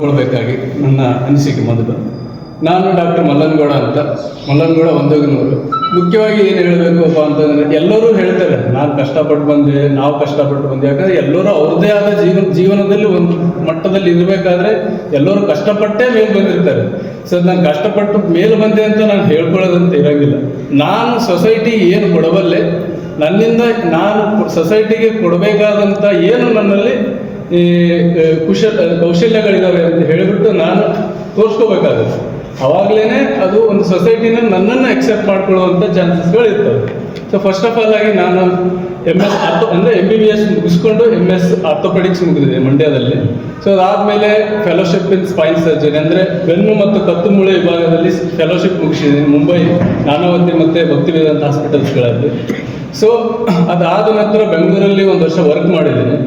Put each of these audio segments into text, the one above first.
ಕೊಡಬೇಕಾಗಿ ನನ್ನ ಅನಿಸಿಕೆ ಮೊದಲು. ನಾನು ಡಾಕ್ಟರ್ ಮಲ್ಲನ್ಗೌಡ ಅಂತ. ಮಲ್ಲನಗೌಡ ಒಂದೋಗಿನವರು. ಮುಖ್ಯವಾಗಿ ಏನು ಹೇಳಬೇಕಪ್ಪ ಅಂತಂದ್ರೆ, ಎಲ್ಲರೂ ಹೇಳ್ತಾರೆ, ನಾನು ಕಷ್ಟಪಟ್ಟು ಬಂದೆ, ನಾವು ಕಷ್ಟಪಟ್ಟು ಬಂದೆ. ಯಾಕಂದರೆ ಎಲ್ಲರೂ ಅವ್ರದ್ದೇ ಆದ ಜೀವನ, ಜೀವನದಲ್ಲಿ ಒಂದು ಮಟ್ಟದಲ್ಲಿ ಇರಬೇಕಾದ್ರೆ ಎಲ್ಲರೂ ಕಷ್ಟಪಟ್ಟೇ ಮೇಲೆ ಬಂದಿರ್ತಾರೆ. ಸೊ ನಾನು ಕಷ್ಟಪಟ್ಟು ಮೇಲೆ ಬಂದೆ ಅಂತ ನಾನು ಹೇಳ್ಕೊಳ್ಳೋದಂತ ಇರೋಂಗಿಲ್ಲ. ನಾನು ಸೊಸೈಟಿ ಏನು ಕೊಡಬಲ್ಲೆ. ನನ್ನಿಂದ ನಾನು ಸೊಸೈಟಿಗೆ ಕೊಡಬೇಕಾದಂಥ ಏನು ನನ್ನಲ್ಲಿ ಈ ಕುಶಲ ಕುಶ ಕೌಶಲ್ಯಗಳಿದಾವೆ ಅಂತ ಹೇಳಿಬಿಟ್ಟು ನಾನು ತೋರಿಸ್ಕೋಬೇಕಾಗುತ್ತೆ ಅವಾಗಲೇ ಅದು ಒಂದು ಸೊಸೈಟಿನ ನನ್ನನ್ನು ಎಕ್ಸೆಪ್ಟ್ ಮಾಡ್ಕೊಳ್ಳುವಂಥ ಚಾನ್ಸಸ್ಗಳು ಇರ್ತವೆ ಸೊ ಫಸ್ಟ್ ಆಫ್ ಆಲ್ ಆಗಿ ನಾನು ಎಂ ಎಸ್ ಆರ್ಥೋ, ಅಂದರೆ ಎಂ ಬಿ ಬಿ ಎಸ್ ಮುಗಿಸ್ಕೊಂಡು ಎಂ ಎಸ್ ಆರ್ಥೋಪೆಡಿಕ್ಸ್ ಮುಗಿದಿದೆ ಮಂಡ್ಯದಲ್ಲಿ. ಸೊ ಅದಾದಮೇಲೆ ಫೆಲೋಶಿಪ್ ಇನ್ ಸ್ಪೈನ್ ಸರ್ಜರಿ ಅಂದರೆ ಬೆನ್ನು ಮತ್ತು ಕತ್ತು ಮೂಳೆ ವಿಭಾಗದಲ್ಲಿ ಫೆಲೋಶಿಪ್ ಮುಗಿಸಿದ್ದೀನಿ. ಮುಂಬೈ, ನಾನಾವತಿ ಮತ್ತು ಭಕ್ತಿವೇದಾಂತ ಹಾಸ್ಪಿಟಲ್ಸ್ಗಳಲ್ಲಿ ಸೊ ಅದಾದ ನಂತರ ಬೆಂಗಳೂರಲ್ಲಿ ಒಂದು ವರ್ಷ ವರ್ಕ್ ಮಾಡಿದ್ದೀನಿ.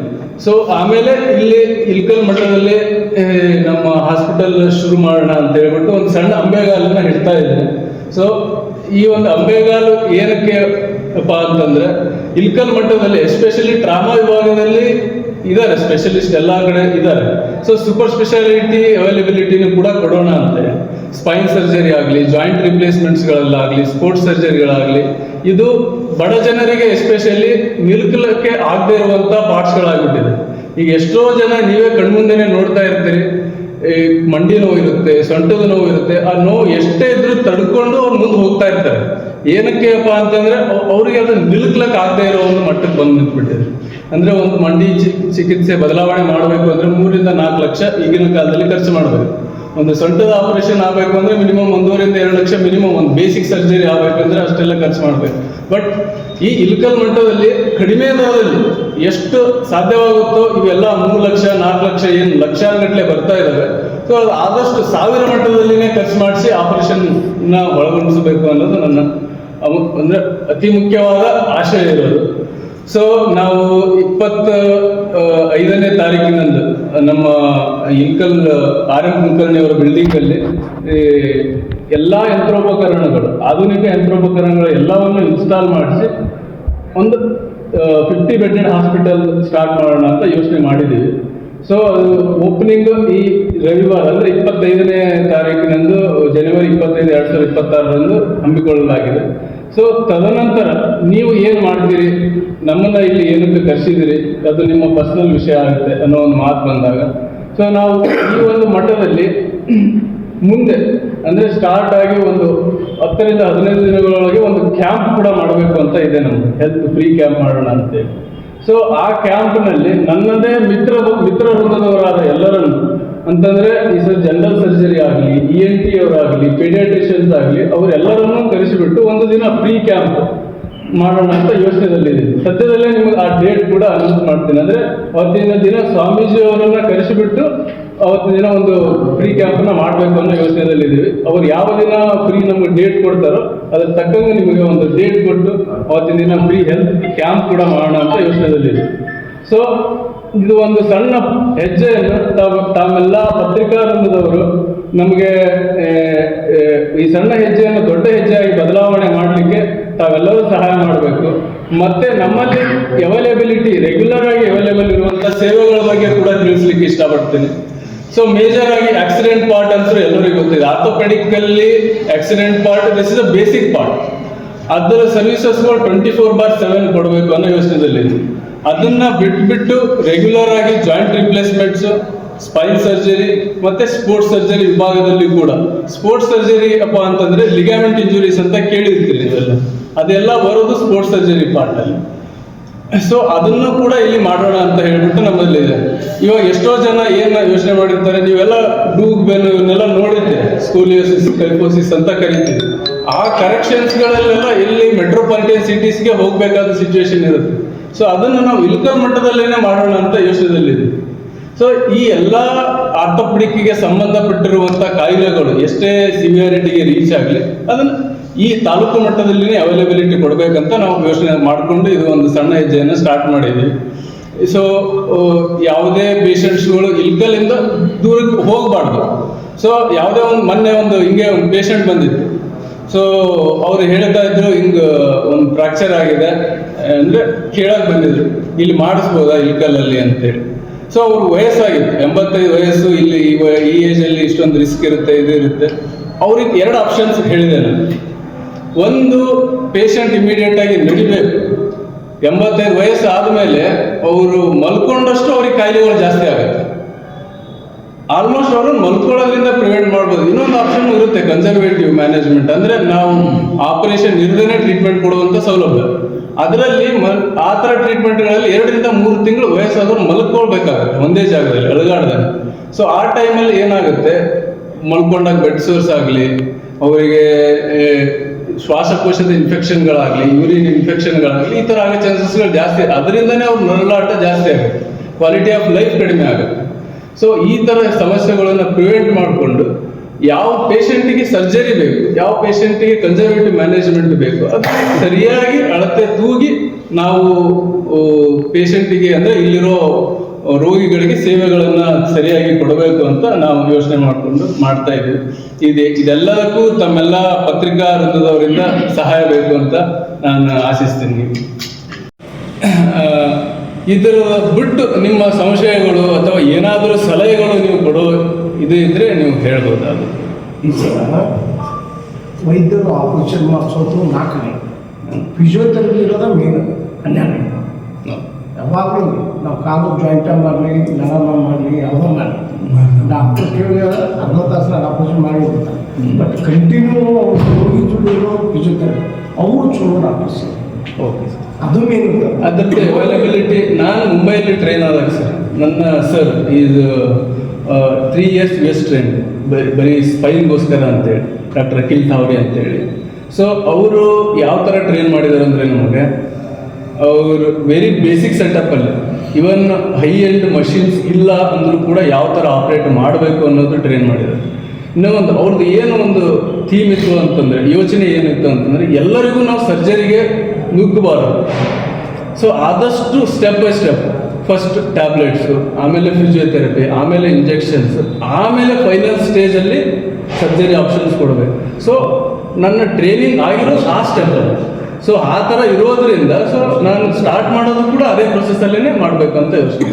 ಸೊ ಆಮೇಲೆ ಇಲ್ಲಿ ಇಲ್ಕಲ್ ಮಠದಲ್ಲಿ ನಮ್ಮ ಹಾಸ್ಪಿಟಲ್ ಶುರು ಮಾಡೋಣ ಅಂತ ಹೇಳ್ಬಿಟ್ಟು ಒಂದು ಸಣ್ಣ ಅಂಬೆಗಾಲನ್ನ ಹಿಡ್ತಾ ಇದ್ದೀನಿ ಸೊ ಈ ಒಂದು ಅಂಬೆಗಾಲು ಏನಕ್ಕೆ ಅಂತಂದ್ರೆ, ಇಲ್ಕಲ್ ಮಟ್ಟದಲ್ಲಿ ಎಸ್ಪೆಷಲಿ ಟ್ರಾಮಾ ವಿಭಾಗದಲ್ಲಿ ಇದ್ದಾರೆ ಸ್ಪೆಷಲಿಸ್ಟ್ ಎಲ್ಲ ಕಡೆ ಇದ್ದಾರೆ ಸೊ ಸೂಪರ್ ಸ್ಪೆಷಾಲಿಟಿ ಅವೈಲಬಿಲಿಟಿನೂ ಕೂಡ ಕೊಡೋಣ ಅಂತೆ ಸ್ಪೈನ್ ಸರ್ಜರಿ ಆಗಲಿ ಜಾಯಿಂಟ್ ರಿಪ್ಲೇಸ್ಮೆಂಟ್ಸ್ಗಳಲ್ಲಾಗಲಿ ಸ್ಪೋರ್ಟ್ಸ್ ಸರ್ಜರಿಗಳಾಗಲಿ ಇದು ಬಡ ಜನರಿಗೆ ಎಸ್ಪೆಷಲಿ ನಿಲ್ಕಲಕ್ಕೆ ಆಗದೆ ಇರುವಂತ ಪಾರ್ಟ್ಸ್ಗಳಾಗ್ಬಿಟ್ಟಿದೆ ಈಗ ಎಷ್ಟೋ ಜನ ನೀವೇ ಕಣ್ಮುಂದೆನೆ ನೋಡ್ತಾ ಇರ್ತೀರಿ, ಈ ಮಂಡಿ ನೋವು ಇರುತ್ತೆ, ಸೊಂಟದ ನೋವು ಇರುತ್ತೆ, ಆ ನೋವು ಎಷ್ಟೇ ಇದ್ರೂ ತಡ್ಕೊಂಡು ಅವ್ರು ಮುಂದೆ ಹೋಗ್ತಾ ಇರ್ತಾರೆ. ಏನಕ್ಕೆಪ್ಪ ಅಂತಂದ್ರೆ, ಅವ್- ಅವ್ರಿಗೆ ಅದು ನಿಲ್ಕ್ಲಕ್ ಆಗದೆ ಇರೋ ಒಂದು ಮಟ್ಟಕ್ಕೆ ಬಂದು ನಿಂತ್ಬಿಟ್ಟಿದೆ ಅಂದ್ರೆ ಒಂದು ಮಂಡಿ ಚಿಕಿತ್ಸೆ ಬದಲಾವಣೆ ಮಾಡಬೇಕು ಅಂದ್ರೆ ಮೂರಿಂದ ನಾಲ್ಕು ಲಕ್ಷ ಈಗಿನ ಕಾಲದಲ್ಲಿ ಖರ್ಚು ಮಾಡಬೇಕು. ಒಂದು ಸೊಂಟದ ಆಪರೇಷನ್ ಆಗಬೇಕು ಅಂದರೆ ಮಿನಿಮಮ್ ಒಂದೂವರೆಯಿಂದ ಎರಡು ಲಕ್ಷ ಮಿನಿಮಮ್ ಒಂದು ಬೇಸಿಕ್ ಸರ್ಜರಿ ಆಗಬೇಕಂದ್ರೆ ಅಷ್ಟೆಲ್ಲ ಖರ್ಚು ಮಾಡಬೇಕು. ಬಟ್ ಈ ಇಲ್ಕಲ್ ಮಟ್ಟದಲ್ಲಿ ಕಡಿಮೆ ದರದಲ್ಲಿ ಎಷ್ಟು ಸಾಧ್ಯವಾಗುತ್ತೋ ಇವೆಲ್ಲ ಮೂರು ಲಕ್ಷ, ನಾಲ್ಕು ಲಕ್ಷ, ಏನು ಲಕ್ಷಾನುಗಟ್ಟಲೆ ಬರ್ತಾ ಇದ್ದಾವೆ ಸೊ ಅದು ಆದಷ್ಟು ಸಾವಿರ ಮಟ್ಟದಲ್ಲಿನೇ ಖರ್ಚು ಮಾಡಿಸಿ ಆಪರೇಷನ್ ಒಳಗೊಂಡಿಸಬೇಕು ಅನ್ನೋದು ನನ್ನ ಅಂದ್ರೆ ಅತಿ ಮುಖ್ಯವಾದ ಆಶಯ ಇರೋದು. ಸೊ ನಾವು ಇಪ್ಪತ್ತ ಐದನೇ ತಾರೀಕಿನಂದು ನಮ್ಮ ಇಂಕಲ್ ಆರ್ ಎಂ ಕುಲಕರ್ಣಿ ಅವರ ಬಿಲ್ಡಿಂಗ್ ಅಲ್ಲಿ ಎಲ್ಲ ಯಂತ್ರೋಪಕರಣಗಳು, ಆಧುನಿಕ ಯಂತ್ರೋಪಕರಣಗಳು ಎಲ್ಲವನ್ನು ಇನ್ಸ್ಟಾಲ್ ಮಾಡಿಸಿ, ಒಂದು ಫಿಫ್ಟಿ ಬೆಡ್ಡೆಡ್ ಹಾಸ್ಪಿಟಲ್ ಸ್ಟಾರ್ಟ್ ಮಾಡೋಣ ಅಂತ ಯೋಚನೆ ಮಾಡಿದ್ದೀವಿ. ಸೊ ಅದು ಓಪನಿಂಗ್ ಈ ರವಿವಾರ, ಅಂದ್ರೆ ಇಪ್ಪತ್ತೈದನೇ ತಾರೀಕಿನಂದು, ಜನವರಿ ಇಪ್ಪತ್ತೈದು, ಎರಡ್ ಸಾವಿರದ ಇಪ್ಪತ್ತಾರರಂದು ಹಮ್ಮಿಕೊಳ್ಳಲಾಗಿದೆ. ಸೊ ತದನಂತರ ನೀವು ಏನು ಮಾಡ್ತೀರಿ ನಮ್ಮನ್ನ ಇಲ್ಲಿ ಏನಕ್ಕೆ ಕರೆಸಿದಿರಿ ಅದು ನಿಮ್ಮ ಪರ್ಸನಲ್ ವಿಷಯ ಆಗುತ್ತೆ ಅನ್ನೋ ಒಂದು ಮಾತು ಬಂದಾಗ. ಸೊ ನಾವು ಈ ಒಂದು ಮಟ್ಟದಲ್ಲಿ ಮುಂದೆ, ಅಂದ್ರೆ ಸ್ಟಾರ್ಟ್ ಆಗಿ ಒಂದು ಹತ್ತರಿಂದ ಹದಿನೈದು ದಿನಗಳೊಳಗೆ ಒಂದು ಕ್ಯಾಂಪ್ ಕೂಡ ಮಾಡಬೇಕು ಅಂತ ಇದೆ ನಮ್ಗೆ ಹೆಲ್ತ್ ಫ್ರೀ ಕ್ಯಾಂಪ್ ಮಾಡೋಣ ಅಂತೇಳಿ. ಸೊ ಆ ಕ್ಯಾಂಪ್ನಲ್ಲಿ ನನ್ನದೇ ಮಿತ್ರ ಮಿತ್ರ ವೃಂದದವರಾದ ಎಲ್ಲರನ್ನು ಅಂತಂದ್ರೆ ಈ ಸರ್ ಜನರಲ್ ಸರ್ಜರಿ ಆಗಲಿ ಇ ಎನ್ ಟಿ ಅವರಾಗಲಿ ಪೀಡಿಯಾಟ್ರಿಷಿಯನ್ಸ್ ಆಗಲಿ, ಅವರೆಲ್ಲರನ್ನೂ ಕರೆಸಿಬಿಟ್ಟು ಒಂದು ದಿನ ಫ್ರೀ ಕ್ಯಾಂಪ್ ಮಾಡೋಣ ಅಂತ ಯೋಚನೆದಲ್ಲಿದೆ ಸದ್ಯದಲ್ಲೇ ನಿಮಗೆ ಆ ಡೇಟ್ ಕೂಡ ಅನೌನ್ಸ್ ಮಾಡ್ತೀನಿ. ಅಂದ್ರೆ ಅವತ್ತಿನ ದಿನ ಸ್ವಾಮೀಜಿ ಅವರನ್ನ ಕರೆಸಿಬಿಟ್ಟು ಅವತ್ತಿನ ದಿನ ಒಂದು ಫ್ರೀ ಕ್ಯಾಂಪ್ನ ಮಾಡಬೇಕು ಅನ್ನೋ ಯೋಚನೆದಲ್ಲಿದ್ದೀವಿ ಅವ್ರು ಯಾವ ದಿನ ಫ್ರೀ ನಮ್ಗೆ ಡೇಟ್ ಕೊಡ್ತಾರೋ ಅದ್ರ ತಕ್ಕಂಗೆ ನಿಮಗೆ ಒಂದು ಡೇಟ್ ಕೊಟ್ಟು ಅವತ್ತಿನ ದಿನ ಫ್ರೀ ಹೆಲ್ತ್ ಕ್ಯಾಂಪ್ ಕೂಡ ಮಾಡೋಣ ಅಂತ ಯೋಚನೆದಲ್ಲಿದೆ ಸೊ ಇದು ಒಂದು ಸಣ್ಣ ಹೆಜ್ಜೆಯನ್ನು ತಾವು ತಾವೆಲ್ಲ ಪತ್ರಿಕಾ ರಂಗದವರು ನಮಗೆ ಈ ಸಣ್ಣ ಹೆಜ್ಜೆಯನ್ನು ದೊಡ್ಡ ಹೆಜ್ಜೆಯಾಗಿ ಬದಲಾವಣೆ ಮಾಡಲಿಕ್ಕೆ ತಾವೆಲ್ಲರೂ ಸಹಾಯ ಮಾಡಬೇಕು. ಮತ್ತೆ ನಮ್ಮಲ್ಲಿ ಅವೈಲೇಬಿಲಿಟಿ ರೆಗ್ಯುಲರ್ ಆಗಿ ಅವೈಲೇಬಲ್ ಇರುವಂಥ ಸೇವೆಗಳ ಬಗ್ಗೆ ಕೂಡ ತಿಳಿಸ್ಲಿಕ್ಕೆ ಇಷ್ಟಪಡ್ತೀನಿ. ಸೊ ಮೇಜರ್ ಆಗಿ ಆಕ್ಸಿಡೆಂಟ್ ಪಾರ್ಟ್ ಅಂತ ಎಲ್ಲರಿಗೂ ಗೊತ್ತಿದೆ. ಆರ್ಥೋಪೆಡಿಕ್ ಅಲ್ಲಿ accident part this is a basic part ಅದರ ಸರ್ವಿಸಸ್ಗಳು ಟ್ವೆಂಟಿ ಫೋರ್ ಬಾರ್ ಸೆವೆನ್ ಕೊಡಬೇಕು ಅನ್ನೋ ಯೋಚನೆದಲ್ಲಿ ಅದನ್ನ ಬಿಟ್ಬಿಟ್ಟು ರೆಗ್ಯುಲರ್ ಆಗಿ ಜಾಯಿಂಟ್ ರಿಪ್ಲೇಸ್ಮೆಂಟ್ಸ್ ಸ್ಪೈನ್ ಸರ್ಜರಿ ಮತ್ತೆ ಸ್ಪೋರ್ಟ್ಸ್ ಸರ್ಜರಿ ವಿಭಾಗದಲ್ಲಿ ಕೂಡ. ಸ್ಪೋರ್ಟ್ಸ್ ಸರ್ಜರಿ ಅಪ್ಪ ಅಂತಂದ್ರೆ ಲಿಗಾಮೆಂಟ್ ಇಂಜುರೀಸ್ ಅಂತ ಕೇಳಿರ್ತೀರಿ ನೀವೆಲ್ಲ. ಅದೆಲ್ಲ ಬರೋದು ಸ್ಪೋರ್ಟ್ಸ್ ಸರ್ಜರಿ ಪಾರ್ಟ್ ಅಲ್ಲಿ. ಸೊ ಅದನ್ನು ಕೂಡ ಇಲ್ಲಿ ಮಾಡೋಣ ಅಂತ ಹೇಳ್ಬಿಟ್ಟು ನಮ್ಮಲ್ಲಿದೆ ಇವಾಗ ಎಷ್ಟೋ ಜನ ಏನ್ ಯೋಚನೆ ಮಾಡಿರ್ತಾರೆ, ನೀವೆಲ್ಲ ಡೂಗ್ ಬೆನ್ ಇವನ್ನೆಲ್ಲ ನೋಡಿದ್ದೀರಿ. ಸ್ಕೂಲಿಯೋಸಿಸ್ ಕೈಪೋಸಿಸ್ ಅಂತ ಕರಿತೀವಿ ಆ ಕರೆಕ್ಷನ್ಸ್ಗಳಲ್ಲೆಲ್ಲ ಇಲ್ಲಿ ಮೆಟ್ರೋಪಾಲಿಟನ್ ಸಿಟೀಸ್ಗೆ ಹೋಗ್ಬೇಕಾದ ಸಿಚುವೇಶನ್ ಇರುತ್ತೆ. ಸೊ ಅದನ್ನು ನಾವು ಇಲ್ಕಲ್ ಮಟ್ಟದಲ್ಲೇನೆ ಮಾಡೋಣ ಅಂತ ಯೋಚನೆಯಲ್ಲಿದೆ ಸೊ ಈ ಎಲ್ಲ ಆರ್ಥೋಪೆಡಿಕ್ಗೆ ಸಂಬಂಧಪಟ್ಟಿರುವಂಥ ಕಾಯಿಲೆಗಳು ಎಷ್ಟೇ ಸಿವಿಯಾರಿಟಿಗೆ ರೀಚ್ ಆಗಲಿ, ಅದನ್ನು ಈ ತಾಲೂಕು ಮಟ್ಟದಲ್ಲಿ ಅವೈಲೇಬಿಲಿಟಿ ಕೊಡಬೇಕಂತ ನಾವು ಯೋಚನೆ ಮಾಡಿಕೊಂಡು ಇದು ಒಂದು ಸಣ್ಣ ಹೆಜ್ಜೆಯನ್ನು ಸ್ಟಾರ್ಟ್ ಮಾಡಿದ್ವಿ ಸೊ ಯಾವುದೇ ಪೇಷಂಟ್ಸ್ಗಳು ಇಲ್ಕಲಿಂದ ದೂರಕ್ಕೆ ಹೋಗಬಾರ್ದು. ಸೊ ಯಾವುದೇ ಒಂದು, ಮೊನ್ನೆ ಒಂದು ಹಿಂಗೆ ಒಂದು ಪೇಷಂಟ್ ಬಂದಿತ್ತು. ಸೊ ಅವ್ರು ಹೇಳ್ತಾ ಇದ್ರು, ಹಿಂಗ, ಒಂದು ಫ್ರಾಕ್ಚರ್ ಆಗಿದೆ. ಅಂದ್ರೆ ಕೇಳಕ್ ಬಂದಿದ್ರು, ಇಲ್ಲಿ ಮಾಡಿಸ್ಬೋದಾ ಇಲ್ಕಲಲ್ಲಿ ಅಂತೇಳಿ. ಸೊ ಅವ್ರು ವಯಸ್ಸಾಗಿತ್ತು, ಎಂಬತ್ತೈದು ವಯಸ್ಸು, ಇಲ್ಲಿ ಈ ಏಜ್ ಈ ಏಜಲ್ಲಿ ಇಷ್ಟೊಂದು ರಿಸ್ಕ್ ಇರುತ್ತೆ, ಇದು ಇರುತ್ತೆ. ಅವ್ರಿಗೆ ಎರಡು ಆಪ್ಷನ್ಸ್ ಹೇಳಿದೆ ನಾನು. ಒಂದು ಪೇಷಂಟ್ ಇಮಿಡಿಯೇಟ್ ಆಗಿ ನಡಿಬೇಕು. ಎಂಬತ್ತೈದು ವಯಸ್ಸು ಆದಮೇಲೆ, ಅವರು ಮಲ್ಕೊಂಡಷ್ಟು ಅವ್ರಿಗೆ ಕಾಯಿಲೆಗಳು ಜಾಸ್ತಿ ಆಗುತ್ತೆ. ಆಲ್ಮೋಸ್ಟ್ ಅವರು ಮಲ್ಕೊಳ್ಳೋದ್ರಿಂದ ಪ್ರಿವೆಂಟ್ ಮಾಡ್ಬೋದು. ಇನ್ನೊಂದು ಆಪ್ಷನ್ ಇರುತ್ತೆ ಕನ್ಸರ್ವೇಟಿವ್ ಮ್ಯಾನೇಜ್ಮೆಂಟ್ ಅಂದ್ರೆ ನಾವು ಆಪರೇಷನ್ ಇರದೇನೆ ಟ್ರೀಟ್ಮೆಂಟ್ ಕೊಡುವಂತ ಸೌಲಭ್ಯ. ಅದರಲ್ಲಿ ಮಲ್, ಆ ಥರ ಟ್ರೀಟ್ಮೆಂಟ್ಗಳಲ್ಲಿ ಎರಡರಿಂದ ಮೂರು ತಿಂಗಳು ವಯಸ್ಸಾದವ್ರು ಮಲ್ಕೊಳ್ಬೇಕಾಗುತ್ತೆ, ಒಂದೇ ಜಾಗದಲ್ಲಿ ಅಳಗಾಡದಲ್ಲಿ ಸೊ ಆ ಟೈಮಲ್ಲಿ ಏನಾಗುತ್ತೆ? ಮಲ್ಕೊಂಡಾಗ ಬೆಡ್ ಸೋರ್ಸ್ ಆಗಲಿ, ಅವರಿಗೆ ಶ್ವಾಸಕೋಶದ ಇನ್ಫೆಕ್ಷನ್ಗಳಾಗಲಿ ಯೂರಿನ್ ಇನ್ಫೆಕ್ಷನ್ಗಳಾಗಲಿ ಈ ಥರ ಆಗೋ ಚಾನ್ಸಸ್ಗಳು ಜಾಸ್ತಿ. ಅದರಿಂದನೇ ಅವ್ರ ನರಳಾಟ ಜಾಸ್ತಿ ಆಗುತ್ತೆ. ಕ್ವಾಲಿಟಿ ಆಫ್ ಲೈಫ್ ಕಡಿಮೆ ಆಗುತ್ತೆ. ಸೊ ಈ ಥರ ಸಮಸ್ಯೆಗಳನ್ನು ಪ್ರಿವೆಂಟ್ ಮಾಡಿಕೊಂಡು ಯಾವ ಪೇಷಂಟಿಗೆ ಸರ್ಜರಿ ಬೇಕು, ಯಾವ ಪೇಷಂಟಿಗೆ ಕನ್ಸರ್ವೇಟಿವ್ ಮ್ಯಾನೇಜ್ಮೆಂಟ್ ಬೇಕು, ಅದು ಸರಿಯಾಗಿ ಅಳತೆ ತೂಗಿ ನಾವು ಪೇಷಂಟಿಗೆ ಅಂದರೆ ಇಲ್ಲಿರೋ ರೋಗಿಗಳಿಗೆ ಸೇವೆಗಳನ್ನು ಸರಿಯಾಗಿ ಕೊಡಬೇಕು ಅಂತ ನಾವು ಯೋಚನೆ ಮಾಡಿಕೊಂಡು, ಮಾಡ್ತಾ ಇದ್ದೀವಿ. ಇದೆ, ಇದೆಲ್ಲದಕ್ಕೂ ತಮ್ಮೆಲ್ಲ ಪತ್ರಿಕಾ ವೃಂದದವರಿಂದ ಸಹಾಯ ಬೇಕು ಅಂತ ನಾನು ಆಶಿಸ್ತೀನಿ. ಇದರ ಬಿಟ್ಟು ನಿಮ್ಮ ಸಂಶಯಗಳು ಅಥವಾ ಏನಾದರೂ ಸಲಹೆಗಳು ನೀವು ಕೊಡೋ ಇದು ಇದ್ರೆ ನೀವು ಹೇಳ್ಬೋದು ಅದು ಈ ಸಲ ವೈದ್ಯರು ಆಪರೇಷನ್ ಮಾಡಿಸೋದು ನಾಲ್ಕನೇ. ಫಿಸಿಯೋಥೆರಪಿ ಇರೋದ ಮೇನ್. ಹನ್ನೆರಡು ಯಾವಾಗಲೂ ನಾವು ಕಾಲು ಜಾಯಿಂಟ ಮಾಡಲಿ ನರಮ ಮಾಡಲಿ ಯಾವುದೋ ಮಾಡಲಿ. ಡಾಕ್ಟರ್ ಕೇಳಿ ಅರ್ಧ ತಾಸು ನಾನು ಆಪರೇಷನ್ ಮಾಡಿ ಬಟ್ ಕಂಟಿನ್ಯೂ ರೋಗಿ ಇರೋ ಫಿಸಿಯೋಥೆರಪಿ. ಅವರು ಚಲೋ ಡಾಕ್ಟರ್ಸ್. Okay sir. ಅದು ಮೇನ್ ಅದಕ್ಕೆ ಅವೈಲಬಿಲಿಟಿ ನಾನು ಮುಂಬೈಯಲ್ಲಿ ಟ್ರೈನ್ ಆದಾಗ ಸರ್, ನನ್ನ sir is three years west train ಬರೀ ಸ್ಪೈನ್ಗೋಸ್ಕರ ಅಂತೇಳಿ ಡಾಕ್ಟರ್ ಅಖಿಲ್ ಥಾವ್ರಿ ಅಂತೇಳಿ. ಸೊ ಅವರು ಯಾವ ಥರ ಟ್ರೈನ್ ಮಾಡಿದ್ದಾರೆ ಅಂದರೆ ನಮಗೆ, ಅವರು ವೆರಿ ಬೇಸಿಕ್ ಸೆಟಪ್ಪಲ್ಲಿ ಇವನ್ ಹೈ ಎಂಡ್ ಮಷಿನ್ಸ್ ಇಲ್ಲ ಅಂದರೂ ಕೂಡ ಯಾವ ಥರ ಆಪ್ರೇಟ್ ಮಾಡಬೇಕು ಅನ್ನೋದು ಟ್ರೈನ್ ಮಾಡಿದ್ದಾರೆ ಇನ್ನೂ ಒಂದು ಅವ್ರದ್ದು ಏನು ಒಂದು ಥೀಮ್ ಇತ್ತು ಅಂತಂದರೆ, ಯೋಚನೆ ಏನಿತ್ತು ಅಂತಂದರೆ, ಎಲ್ಲರಿಗೂ ನಾವು ಸರ್ಜರಿಗೆ ನುಗ್ಗಬಾರದು. ಸೊ ಆದಷ್ಟು step by step first tablets ಆಮೇಲೆ ಫಿಸಿಯೋಥೆರಪಿ ಆಮೇಲೆ ಇಂಜೆಕ್ಷನ್ಸ್ ಆಮೇಲೆ ಫೈನಲ್ ಸ್ಟೇಜಲ್ಲಿ ಸರ್ಜರಿ ಆಪ್ಷನ್ಸ್ ಕೊಡಬೇಕು. ಸೊ ನನ್ನ ಟ್ರೈನಿಂಗ್ ಆಗಿರೋ ಆ ಸ್ಟೆಪ್ ಸೊ ಆ ಥರ ಇರೋದ್ರಿಂದ ಸೊ ನಾನು ಸ್ಟಾರ್ಟ್ ಮಾಡೋದು ಕೂಡ ಅದೇ ಪ್ರೊಸೆಸಲ್ಲೇ ಮಾಡಬೇಕಂತ ಯೋಚನೆ